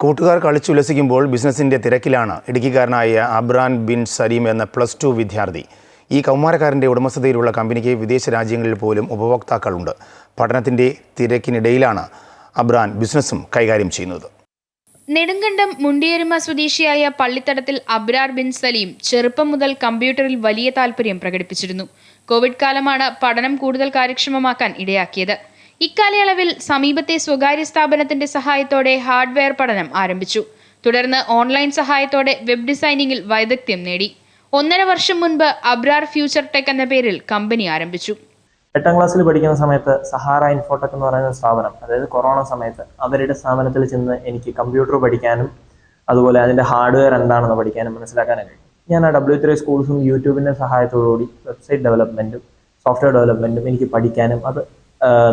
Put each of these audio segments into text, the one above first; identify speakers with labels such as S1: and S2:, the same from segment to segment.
S1: കൂട്ടുകാർ കളിച്ചുല്ലസിക്കുമ്പോൾ ബിസിനസിന്റെ തിരക്കിലാണ്. ഇടുക്കിക്കാരനായ അബ്രാൻ ബിൻ സലീം എന്ന പ്ലസ് ടു വിദ്യാർത്ഥി. ഈ കൗമാരക്കാരന്റെ ഉടമസ്ഥതയിലുള്ള കമ്പനിക്ക് വിദേശ രാജ്യങ്ങളിൽ പോലും ഉപഭോക്താക്കളുണ്ട്. പഠനത്തിന്റെ തിരക്കിനിടയിലാണ് അബ്രാൻ ബിസിനസ്സും കൈകാര്യം ചെയ്യുന്നത്.
S2: നെടുങ്കണ്ടം മുണ്ടിയരുമ സ്വദേശിയായ പള്ളിത്തടത്തിൽ അബ്രാർ ബിൻ സലീം ചെറുപ്പം മുതൽ കമ്പ്യൂട്ടറിൽ വലിയ താല്പര്യം പ്രകടിപ്പിച്ചിരുന്നു. കോവിഡ് കാലമാണ് പഠനം കൂടുതൽ കാര്യക്ഷമമാക്കാൻ ഇടയാക്കിയത്. ഇക്കാലയളവിൽ സമീപത്തെ സ്വകാര്യ സ്ഥാപനത്തിന്റെ സഹായത്തോടെ ഹാർഡ്വെയർ പഠനം ആരംഭിച്ചു. തുടർന്ന് ഓൺലൈൻ സഹായത്തോടെ വെബ് ഡിസൈനിങ്ങിൽ വൈദഗ്ധ്യം നേടി. ഒന്നര വർഷം മുൻപ് അബ്രാർ ഫ്യൂച്ചർ ടെക് എന്ന പേരിൽ കമ്പനി ആരംഭിച്ചു.
S3: എട്ടാം ക്ലാസ്സിൽ പഠിക്കുന്ന സമയത്ത് സഹാറ ഇൻഫോടെക് എന്ന് പറയുന്ന സ്ഥാപനം അതായത് കൊറോണ സമയത്ത് അവരുടെ സ്ഥാപനത്തിൽ ചെന്ന് എനിക്ക് കമ്പ്യൂട്ടർ പഠിക്കാനും അതുപോലെ അതിന്റെ ഹാർഡ്വെയർ എന്താണെന്ന് പഠിക്കാനും മനസ്സിലാക്കാനും കഴിയും. ഞാൻ ആ ഡബ്ല്യു ത്രീ സ്കൂൾസും യൂട്യൂബിന്റെ സഹായത്തോടുകൂടി വെബ്സൈറ്റ് ഡെവലപ്മെന്റും സോഫ്റ്റ്വെയർ ഡെവലപ്മെന്റും എനിക്ക് പഠിക്കാനും അത്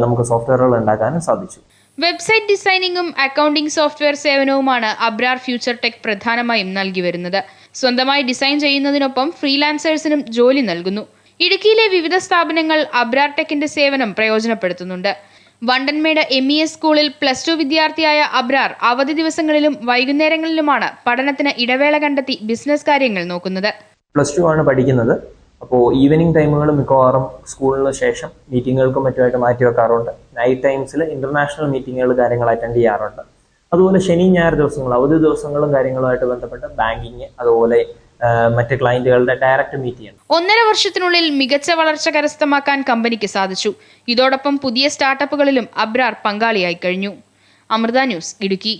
S3: നമുക്ക് സോഫ്റ്റ്വെയറുകൾ ഉണ്ടാക്കാനും സാധിച്ചു.
S2: വെബ്സൈറ്റ് ഡിസൈനിങ്ങും അക്കൗണ്ടിംഗ് സോഫ്റ്റ്വെയർ സേവനവുമാണ് അബ്രാർ ഫ്യൂച്ചർ ടെക് പ്രധാനമായും നൽകി വരുന്നത്. സ്വന്തമായി ഡിസൈൻ ചെയ്യുന്നതിനൊപ്പം ഫ്രീലാൻസേഴ്സിനും ജോലി നൽകുന്നു. ഇടുക്കിയിലെ വിവിധ സ്ഥാപനങ്ങൾ അബ്രാർ ടെക്കിന്റെ സേവനം പ്രയോജനപ്പെടുത്തുന്നുണ്ട്. വണ്ടൻമേട് എം ഇ എസ് സ്കൂളിൽ പ്ലസ് ടു വിദ്യാർത്ഥിയായ അബ്രാർ അവധി ദിവസങ്ങളിലും വൈകുന്നേരങ്ങളിലുമാണ് പഠനത്തിന് ഇടവേള കണ്ടെത്തി ബിസിനസ് കാര്യങ്ങൾ നോക്കുന്നത്.
S3: പ്ലസ് ടു ആണ് പഠിക്കുന്നത്. അപ്പോൾ ഈവനിങ് ടൈമുകൾ മിക്കവാറും സ്കൂളിന് ശേഷം മീറ്റിങ്ങുകൾക്കും മറ്റുമായിട്ട് മാറ്റി വെക്കാറുണ്ട്. നൈറ്റ് ടൈംസിൽ ഇന്റർനാഷണൽ മീറ്റിങ്ങുകൾ കാര്യങ്ങൾ അറ്റൻഡ് ചെയ്യാറുണ്ട്. അതുപോലെ ശനി ഞായർ ദിവസങ്ങൾ അവധി ദിവസങ്ങളും കാര്യങ്ങളുമായിട്ട് ബന്ധപ്പെട്ട് ബാങ്കിങ് അതുപോലെ മറ്റ് ക്ലയന്റുകളുടെ ഡയറക്റ്റ് മീറ്റ് ചെയ്യണം.
S2: ഒന്നര വർഷത്തിനുള്ളിൽ മികച്ച വളർച്ച കരസ്ഥമാക്കാൻ കമ്പനിക്ക് സാധിച്ചു. ഇതോടൊപ്പം പുതിയ സ്റ്റാർട്ടപ്പുകളിലും അബ്രാർ പങ്കാളിയായി കഴിഞ്ഞു. അമൃത ന്യൂസ് ഇടുക്കി.